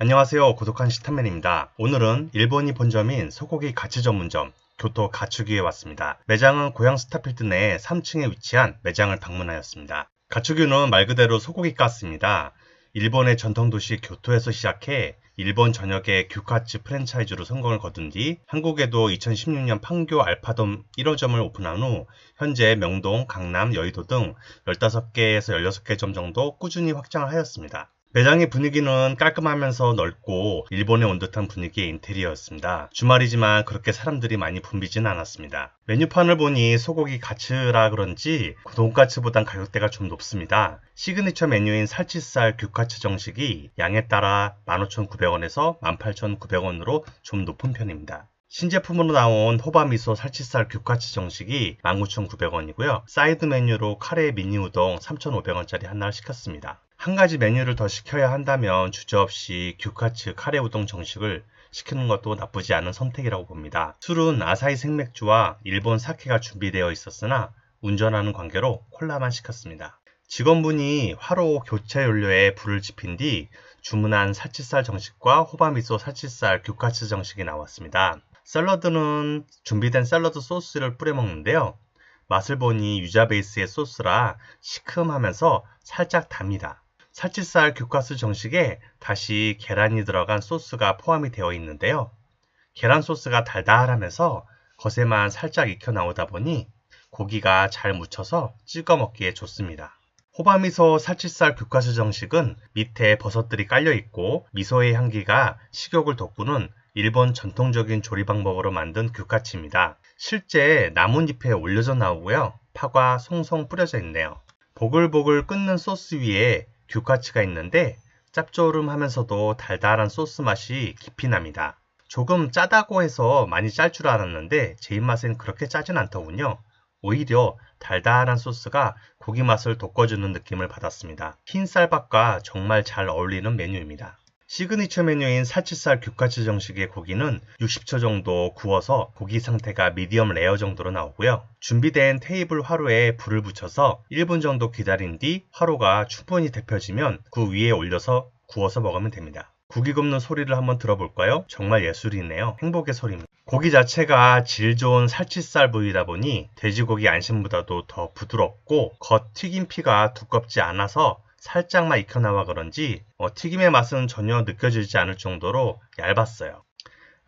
안녕하세요 고독한 시타맨입니다. 오늘은 일본이 본점인 소고기 가츠 전문점 교토 가츠규에 왔습니다. 매장은 고향 스타필드 내 3층에 위치한 매장을 방문하였습니다. 가츠규는 말 그대로 소고기 가스입니다. 일본의 전통도시 교토에서 시작해 일본 전역의 규카츠 프랜차이즈로 성공을 거둔 뒤 한국에도 2016년 판교 알파돔 1호점을 오픈한 후 현재 명동, 강남, 여의도 등 15개에서 16개 점 정도 꾸준히 확장을 하였습니다. 매장의 분위기는 깔끔하면서 넓고 일본에 온 듯한 분위기의 인테리어였습니다. 주말이지만 그렇게 사람들이 많이 붐비진 않았습니다. 메뉴판을 보니 소고기 가츠라 그런지 돈가츠보단 가격대가 좀 높습니다. 시그니처 메뉴인 살치살 규카츠 정식이 양에 따라 15,900원에서 18,900원으로 좀 높은 편입니다. 신제품으로 나온 호바미소 살치살 규카츠 정식이 19,900원이고요. 사이드 메뉴로 카레 미니 우동 3,500원짜리 하나를 시켰습니다. 한 가지 메뉴를 더 시켜야 한다면 주저없이 규카츠 카레 우동 정식을 시키는 것도 나쁘지 않은 선택이라고 봅니다. 술은 아사히 생맥주와 일본 사케가 준비되어 있었으나 운전하는 관계로 콜라만 시켰습니다. 직원분이 화로 교체 연료에 불을 지핀 뒤 주문한 살치살 정식과 호바미소 살치살 규카츠 정식이 나왔습니다. 샐러드는 준비된 샐러드 소스를 뿌려 먹는데요. 맛을 보니 유자 베이스의 소스라 시큼하면서 살짝 답니다. 살치살 규카스 정식에 다시 계란이 들어간 소스가 포함이 되어 있는데요. 계란 소스가 달달하면서 겉에만 살짝 익혀 나오다 보니 고기가 잘 묻혀서 찍어 먹기에 좋습니다. 호바미소 살치살 규카스 정식은 밑에 버섯들이 깔려 있고 미소의 향기가 식욕을 돋구는 일본 전통적인 조리 방법으로 만든 규카치입니다. 실제 나뭇잎에 올려져 나오고요. 파가 송송 뿌려져 있네요. 보글보글 끓는 소스 위에 규카치가 있는데 짭조름하면서도 달달한 소스 맛이 깊이 납니다. 조금 짜다고 해서 많이 짤 줄 알았는데 제 입맛엔 그렇게 짜진 않더군요. 오히려 달달한 소스가 고기 맛을 돋궈주는 느낌을 받았습니다. 흰 쌀밥과 정말 잘 어울리는 메뉴입니다. 시그니처 메뉴인 살치살 규카츠 정식의 고기는 60초 정도 구워서 고기 상태가 미디엄 레어 정도로 나오고요. 준비된 테이블 화로에 불을 붙여서 1분 정도 기다린 뒤 화로가 충분히 데펴지면 그 위에 올려서 구워서 먹으면 됩니다. 고기 굽는 소리를 한번 들어볼까요? 정말 예술이네요. 행복의 소리입니다. 고기 자체가 질 좋은 살치살 부위다 보니 돼지고기 안심보다도 더 부드럽고 겉 튀김 피가 두껍지 않아서 살짝만 익혀나와 그런지 어, 튀김의 맛은 전혀 느껴지지 않을 정도로 얇았어요.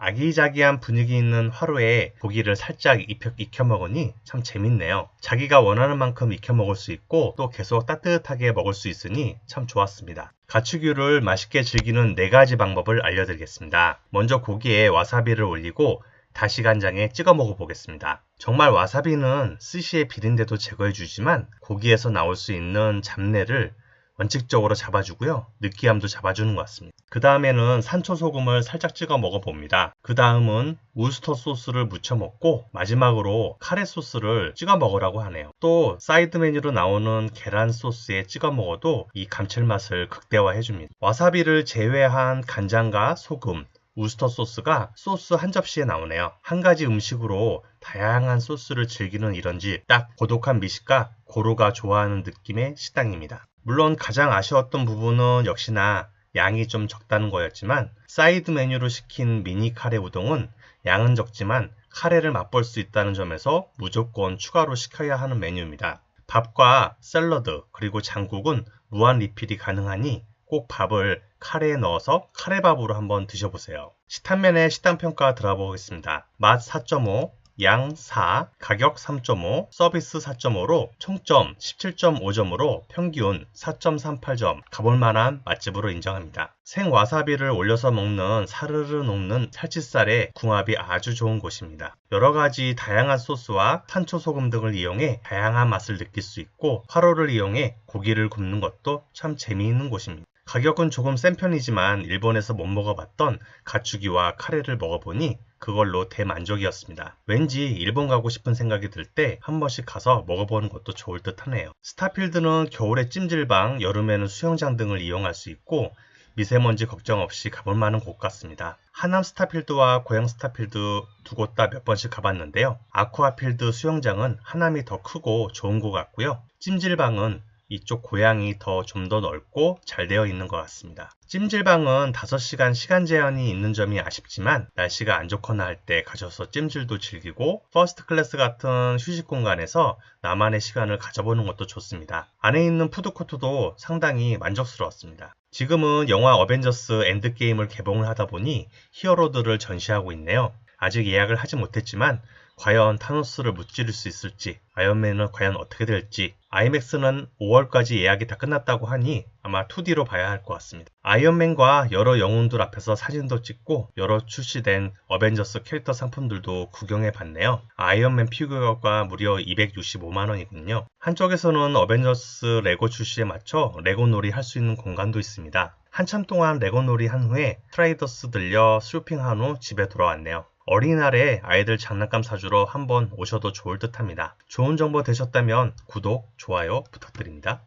아기자기한 분위기 있는 화로에 고기를 살짝 익혀, 먹으니 참 재밌네요. 자기가 원하는 만큼 익혀 먹을 수 있고 또 계속 따뜻하게 먹을 수 있으니 참 좋았습니다. 가축유를 맛있게 즐기는 4가지 방법을 알려드리겠습니다. 먼저 고기에 와사비를 올리고 다시 간장에 찍어 먹어보겠습니다. 정말 와사비는 스시의 비린내도 제거해주지만 고기에서 나올 수 있는 잡내를 원칙적으로 잡아주고요. 느끼함도 잡아주는 것 같습니다. 그 다음에는 산초 소금을 살짝 찍어 먹어봅니다. 그 다음은 우스터 소스를 무쳐 먹고 마지막으로 카레 소스를 찍어 먹으라고 하네요. 또 사이드 메뉴로 나오는 계란 소스에 찍어 먹어도 이 감칠맛을 극대화해 줍니다. 와사비를 제외한 간장과 소금, 우스터 소스가 소스 한 접시에 나오네요. 한 가지 음식으로 다양한 소스를 즐기는 이런지 딱 고독한 미식가 고루가 좋아하는 느낌의 식당입니다. 물론 가장 아쉬웠던 부분은 역시나 양이 좀 적다는 거였지만 사이드 메뉴로 시킨 미니 카레 우동은 양은 적지만 카레를 맛볼 수 있다는 점에서 무조건 추가로 시켜야 하는 메뉴입니다. 밥과 샐러드 그리고 장국은 무한 리필이 가능하니 꼭 밥을 카레에 넣어서 카레밥으로 한번 드셔보세요. 시탄면의 식단평가 들어보겠습니다. 맛 4.5, 양 4, 가격 3.5, 서비스 4.5로 총점 17.5점으로 평균 4.38점 가볼만한 맛집으로 인정합니다. 생 와사비를 올려서 먹는 사르르 녹는 살치살의 궁합이 아주 좋은 곳입니다. 여러가지 다양한 소스와 산초 소금 등을 이용해 다양한 맛을 느낄 수 있고 화로를 이용해 고기를 굽는 것도 참 재미있는 곳입니다. 가격은 조금 센 편이지만 일본에서 못 먹어봤던 가축이와 카레를 먹어보니 그걸로 대만족이었습니다. 왠지 일본 가고 싶은 생각이 들 때 한 번씩 가서 먹어보는 것도 좋을 듯 하네요. 스타필드는 겨울에 찜질방, 여름에는 수영장 등을 이용할 수 있고 미세먼지 걱정 없이 가볼 만한 곳 같습니다. 하남 스타필드와 고양 스타필드 두 곳 다 몇 번씩 가봤는데요. 아쿠아필드 수영장은 하남이 더 크고 좋은 것 같고요. 찜질방은 이쪽 고양이 더 좀 더 넓고 잘 되어 있는 것 같습니다. 찜질방은 5시간 시간 제한이 있는 점이 아쉽지만 날씨가 안 좋거나 할 때 가셔서 찜질도 즐기고 퍼스트 클래스 같은 휴식 공간에서 나만의 시간을 가져보는 것도 좋습니다. 안에 있는 푸드코트도 상당히 만족스러웠습니다. 지금은 영화 어벤져스 엔드게임을 개봉을 하다 보니 히어로들을 전시하고 있네요. 아직 예약을 하지 못했지만 과연 타노스를 무찌를 수 있을지, 아이언맨은 과연 어떻게 될지, 아이맥스는 5월까지 예약이 다 끝났다고 하니 아마 2D로 봐야 할 것 같습니다. 아이언맨과 여러 영웅들 앞에서 사진도 찍고 여러 출시된 어벤져스 캐릭터 상품들도 구경해 봤네요. 아이언맨 피규어가 무려 265만원이군요. 한쪽에서는 어벤져스 레고 출시에 맞춰 레고 놀이 할 수 있는 공간도 있습니다. 한참 동안 레고 놀이 한 후에 트레이더스 들려 쇼핑한 후 집에 돌아왔네요. 어린이날에 아이들 장난감 사주러 한번 오셔도 좋을 듯 합니다. 좋은 정보 되셨다면 구독, 좋아요 부탁드립니다.